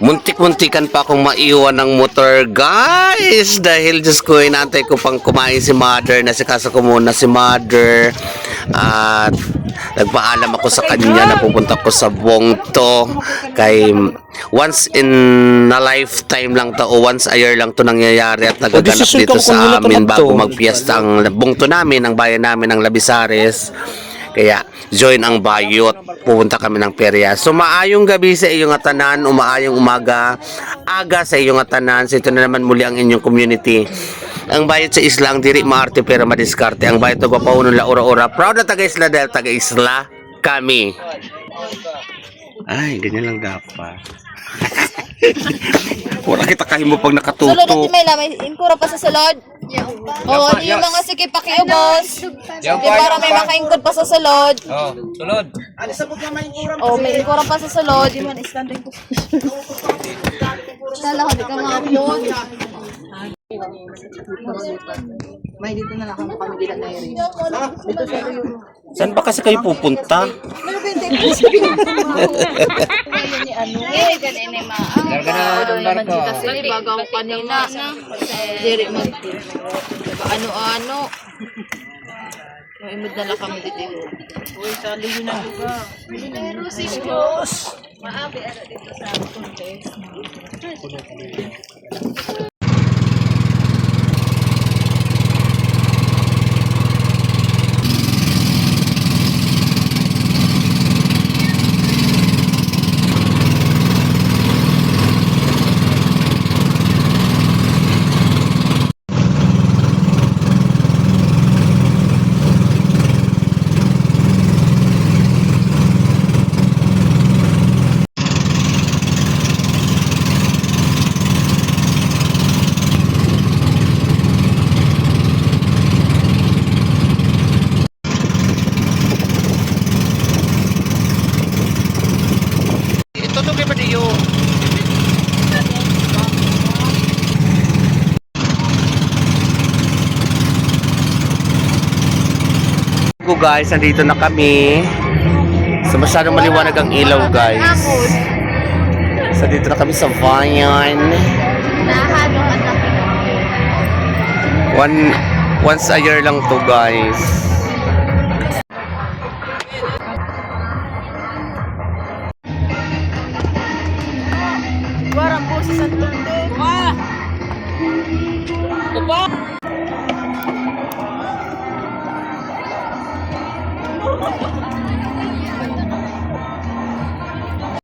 Muntik-muntikan pa akong maiwan ng motor, guys. Dahil, Diyos ko, inaantay ko pang kumain si mother. Nasikaso ko muna si mother. At nagpaalam ako sa kanya na pupunta ko sa Bongto. Kay once in a lifetime lang to o once a year lang to nangyayari at nagaganap dito sa amin bago magpiesta ang Bongto namin, ang bayan namin ng Labisares. Kaya join ang bayot. Pupunta kami ng perya. So maayong gabi sa iyong atanan, umaayong umaga, aga sa iyong atanan. So ito na naman muli ang inyong community. Ang bayot sa isla, ang diri maarte pero madiskarte. Ang bayot na papaunon la ora-ora. Proud na taga-isla dahil taga-isla kami. Ay, ganyan lang dapat. Wala kita kahimo pag Sulod nakatutok. natin may lamay. Inkura pa sa sulod. Oo, oh, yung mga sikipakiubos. Di para may makaingkod pa sa sulod. Oh, sulod. Oo, may inkura pa sa sulod. Yung man standing ko. Dala ko, di ka ma-upload. May dito na lang kami bilang na yun. Dito sa Rio. Saan ba kasi kayo pupunta? Eh, ganun ni ma. Larga na ang barko. Kasi bagaw kanina na. Diri mag ano-ano. May madala kami dito. Uy, sali yun na ba? Maabi ano dito sa contest. Ito to kay Padiyo. Go guys, nandito na kami. So masyadong maliwanag ang ilaw guys. So dito na kami sa at One, once a year lang to guys.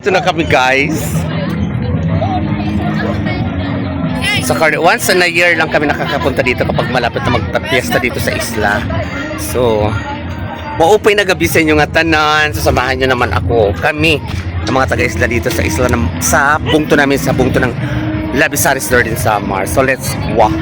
Ito na kami guys. Sa Car- once in a year lang kami nakakapunta dito kapag malapit na magpapiesta dito sa isla. So, maupay na gabi sa inyo nga tanan. Sasamahan nyo naman ako. Kami, ang mga taga-isla dito sa isla ng, sa bungto namin, sa bungto ng Labisaris Northern Samar. So, let's walk.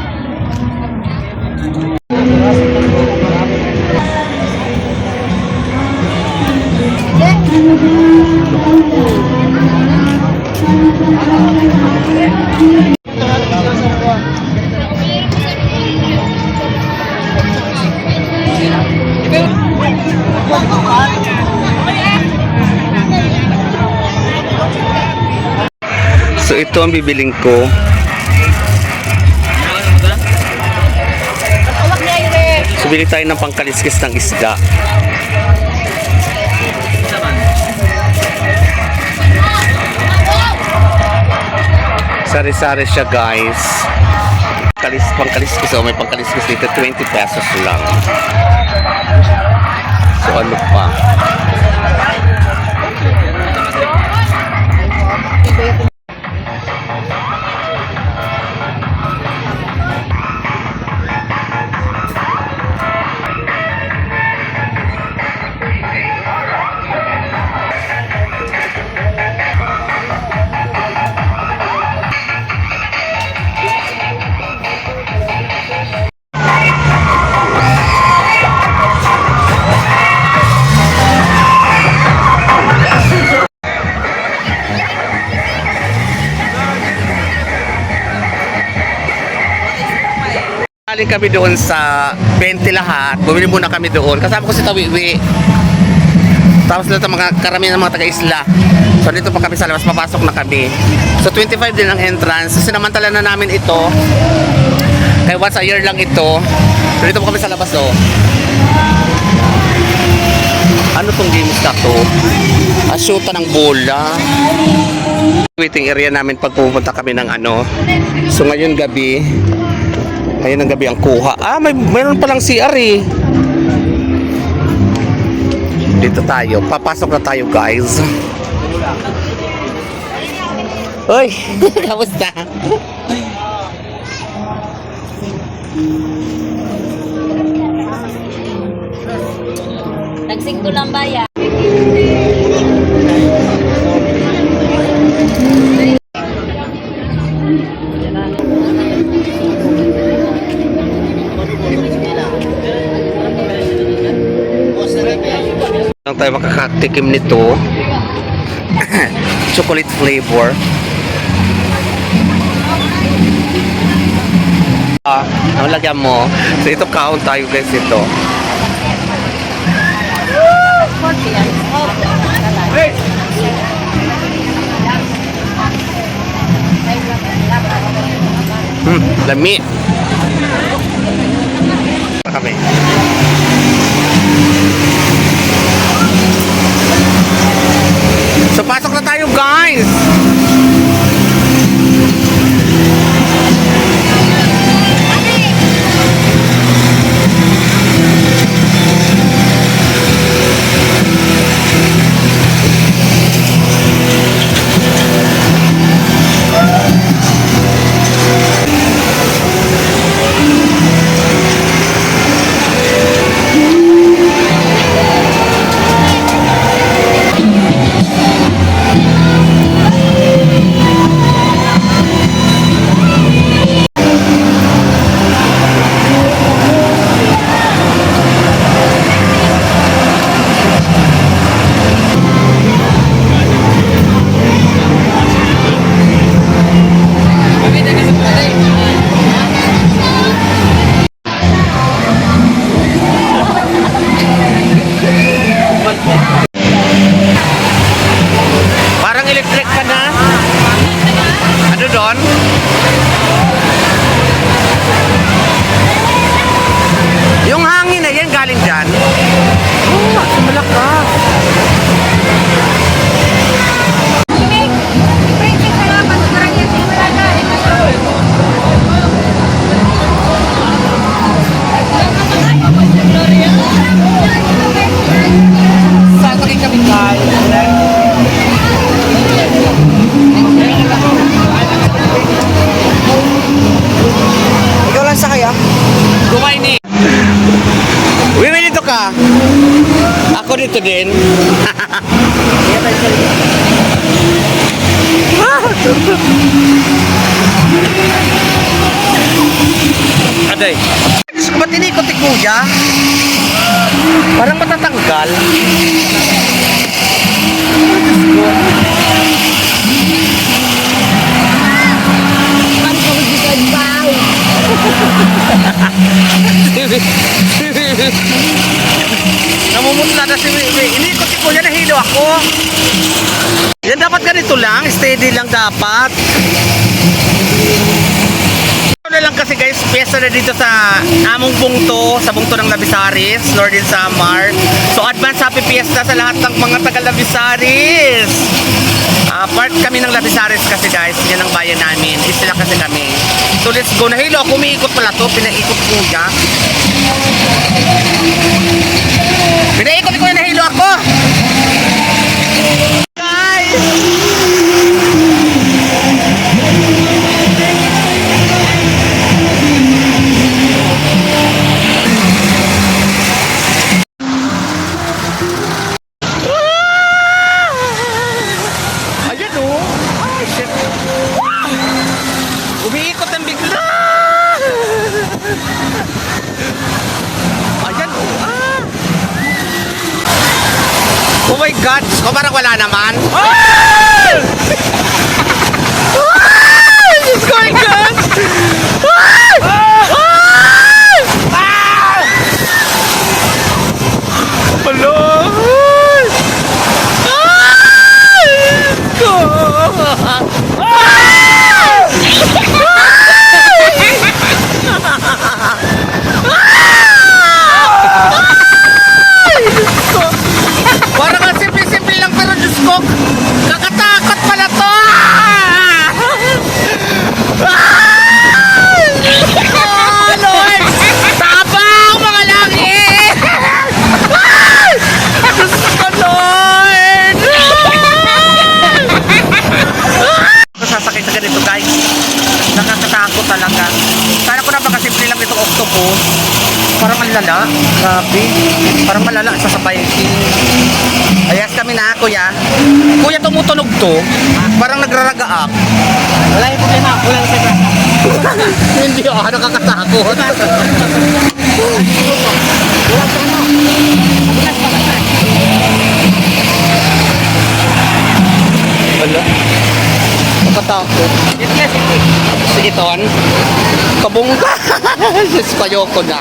So, ito ang bibiling ko. So, bili tayo ng pangkaliskis ng isda. Sari-sari siya guys. Kalis, pangkaliskis. Oh, may pangkaliskis dito. 20 pesos lang. So ano pa? Galing kami doon sa 20 lahat. Bumili muna kami doon. Kasama ko si Tawiwi. Tapos ng mga karamihan ng mga taga-isla. So dito pa kami sa labas, papasok na kami. So 25 din ang entrance. So sinamantala na namin ito. Kaya once a year lang ito. So dito pa kami sa labas oh. Ano tong games na to? Asyuta ng bola. Waiting area namin pag pupunta kami ng ano. So ngayon gabi, ngayon ang gabi ang kuha. Ah, may mayroon palang CR eh. Dito tayo. Papasok na tayo, guys. Uy, kamusta? Nagsingko lang ba yan? Lang tayo makakatikim nito. Chocolate flavor. Ah, ang lagyan mo. So ito count tayo guys ito. Hmm, lami. Kami. So pasok na tayo guys. Electric ka na. Ano doon? Kumain ni. Wiwi dito ka. Ako dito din. Aday. Diyos ko, ba't inikot ni kuya? Parang matatanggal. Namumutla na si Wiwi. Inikot ni kuya, nahilo ako. Yan dapat ganito lang, steady lang dapat. Ano lang kasi guys, piyesta na dito sa among bungto, sa bungto ng Labisaris, Lord in Samar. So advance happy fiesta sa lahat ng mga taga Labisaris. Ah, part kami ng Labisaris kasi guys, yan ang bayan namin. Isla kasi kami. So let's go. Nahilo ako, umiikot pala to, pinaikot ko ya. Pinaikot ko, nahilo ako. Lala. Grabe. Parang malala sa sabaykin. Ayas kami na, kuya. Kuya, tumutunog to. Parang nagraragaak. Wala yung problema. Wala yung problema. Hindi ako nakakatakot. Wala. Nakatakot. Si Iton. Kabungka. Diyos ko, ayoko na.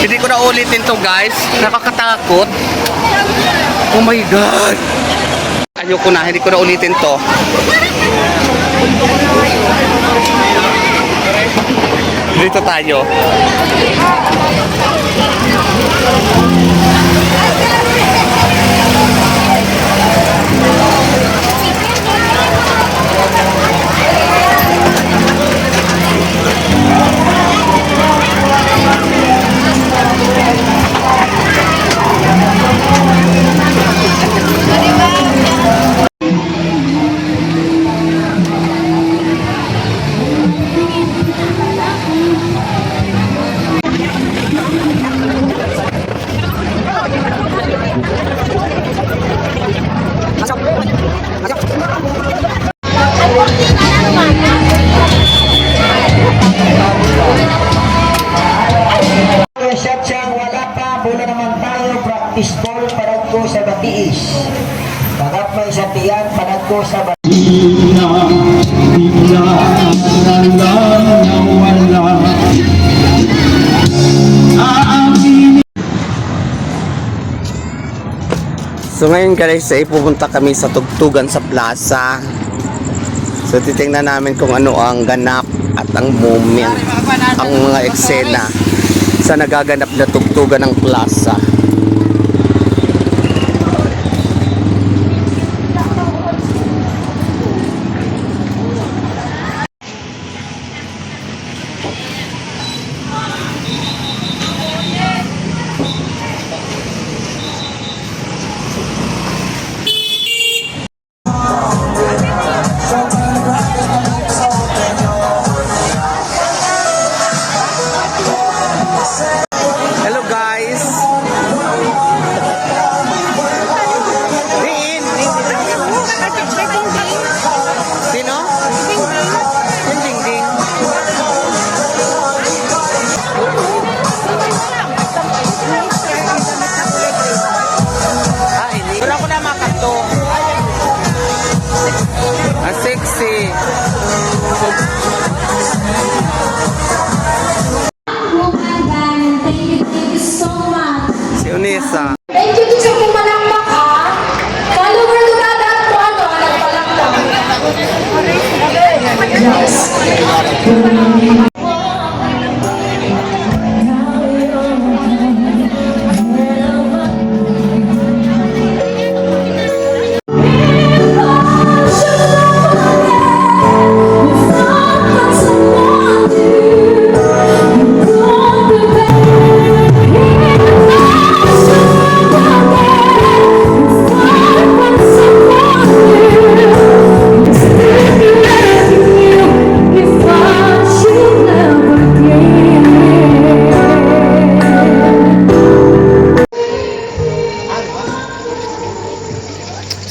Hindi ko na ulitin to guys. Nakakatakot. Oh my God. Ayoko na. Hindi ko na ulitin to. Dito tayo. Satiyan, parag ko sa batiis. So ngayon guys, ay pupunta kami sa tugtugan sa plaza. So titingnan namin kung ano ang ganap at ang moment, ang mga eksena sa nagaganap na tugtugan ng plaza.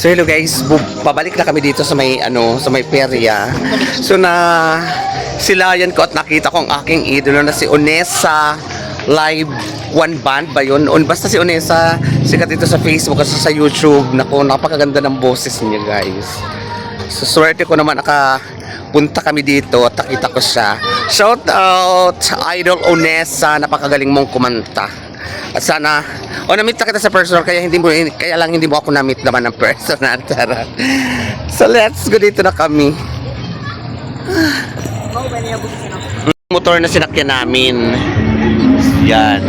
So hello guys, pabalik na kami dito sa may ano, sa may perya. So na silayan ko at nakita ko ang aking idolo na si Onesa Live One Band ba yun? Un, basta si Onesa, sikat dito sa Facebook at sa YouTube. Naku, napakaganda ng boses niya guys. So swerte ko naman nakapunta kami dito at nakita ko siya. Shout out Idol Onesa, napakagaling mong kumanta. At sana, o na-meet na kita sa personal, kaya hindi mo, kaya lang hindi mo ako na-meet naman ng personal. Tara. So let's go dito na kami. Motor na sinakyan namin. Yan.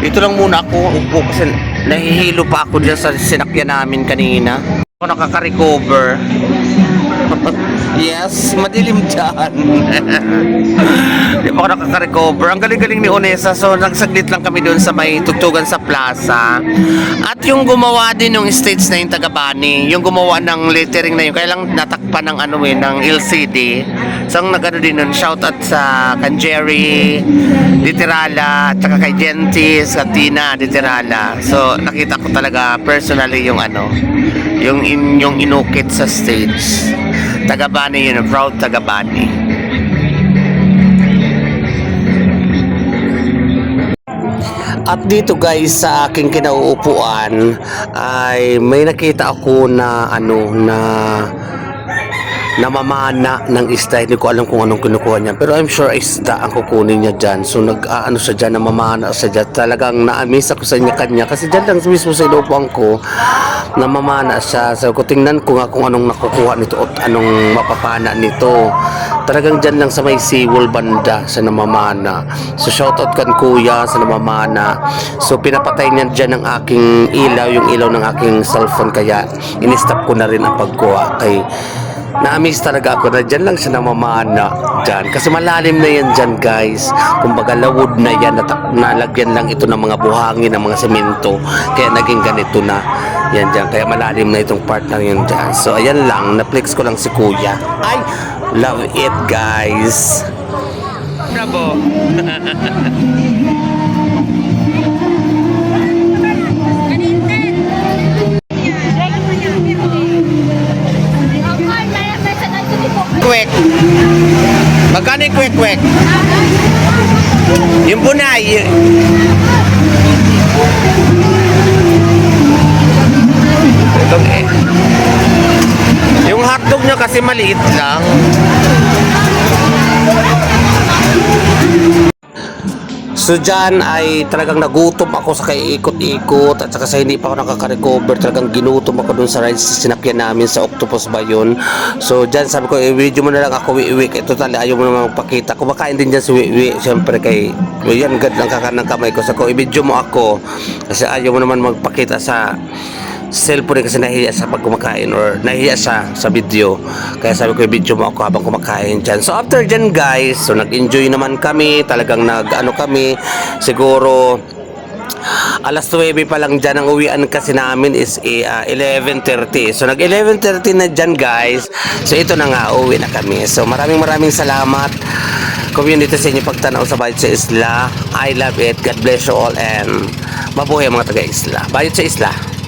Dito lang muna ako upo kasi nahihilo pa ako dyan sa sinakyan namin kanina. Ako nakaka-recover. yes, madilim dyan. Di pa ako nakaka-recover. Ang galing-galing ni Onesa. So, nagsaglit lang kami doon sa may tugtugan sa plaza. At yung gumawa din yung stage na yung taga-bani, yung gumawa ng lettering na yun, kaya lang natakpan ng ano eh, ng LCD. So, ang nagano din nun, shout out sa kan Jerry, Literala, at saka kay Gentis, at Tina, Literala. So, nakita ko talaga personally yung ano, yung in, yung inukit sa stage. Taga-bani yun, proud taga-bani. At dito guys sa aking kinauupuan ay may nakita ako na ano na namamana ng isda. Hindi ko alam kung anong kinukuha niya. Pero I'm sure isda ang kukunin niya dyan. So nag-ano siya dyan, namamana siya dyan. Talagang na-amaze ako sa niya kanya. Kasi dyan lang mismo sa inupuan ko, namamana siya. So ko tingnan ko nga kung anong nakukuha nito at anong mapapana nito. Talagang dyan lang sa may seawall banda sa namamana. So shoutout kan kuya sa namamana. So pinapatay niya dyan ang aking ilaw, yung ilaw ng aking cellphone. Kaya in-stop ko na rin ang pagkuha kay na-amaze talaga ako na dyan lang siya namamana dyan. Kasi malalim na yan dyan guys. Kumbaga lawod na yan. Natak- nalagyan lang ito ng mga buhangin, ng mga semento. Kaya naging ganito na yan dyan. Kaya malalim na itong part na yun dyan. So ayan lang. Na-flex ko lang si kuya. Ay! Love it guys. Bravo! Kwek. Magkano yung kwek kwek? Yung bunay. y- Itong eh. Yung hotdog niya kasi maliit lang. So dyan ay talagang nagutom ako sa kaiikot-ikot at saka sa hindi pa ako nakaka-recover talagang ginutom ako dun sa rides sa sinakyan namin sa Octopus ba so dyan sabi ko i-video mo na lang ako wiwi kay total ayaw mo naman magpakita kumakain din dyan si wiwi syempre kay yan gad lang kakanang kamay ko. Sa ko i-video mo ako. Kasi ayaw mo naman magpakita sa cellphone kasi nahiya siya pag or nahiya siya sa video. Kaya sabi ko, video mo ako habang kumakain dyan. So after dyan guys, so nag-enjoy naman kami. Talagang nag-ano kami. Siguro alas 9 pa lang dyan ang uwian kasi namin is eh, ah, 11.30 so nag 11.30 na dyan guys so ito na nga uwi na kami so maraming maraming salamat community sa inyo pagtanaw sa Bayot sa Isla I love it God bless you all and mabuhay mga taga Isla Bayot sa Isla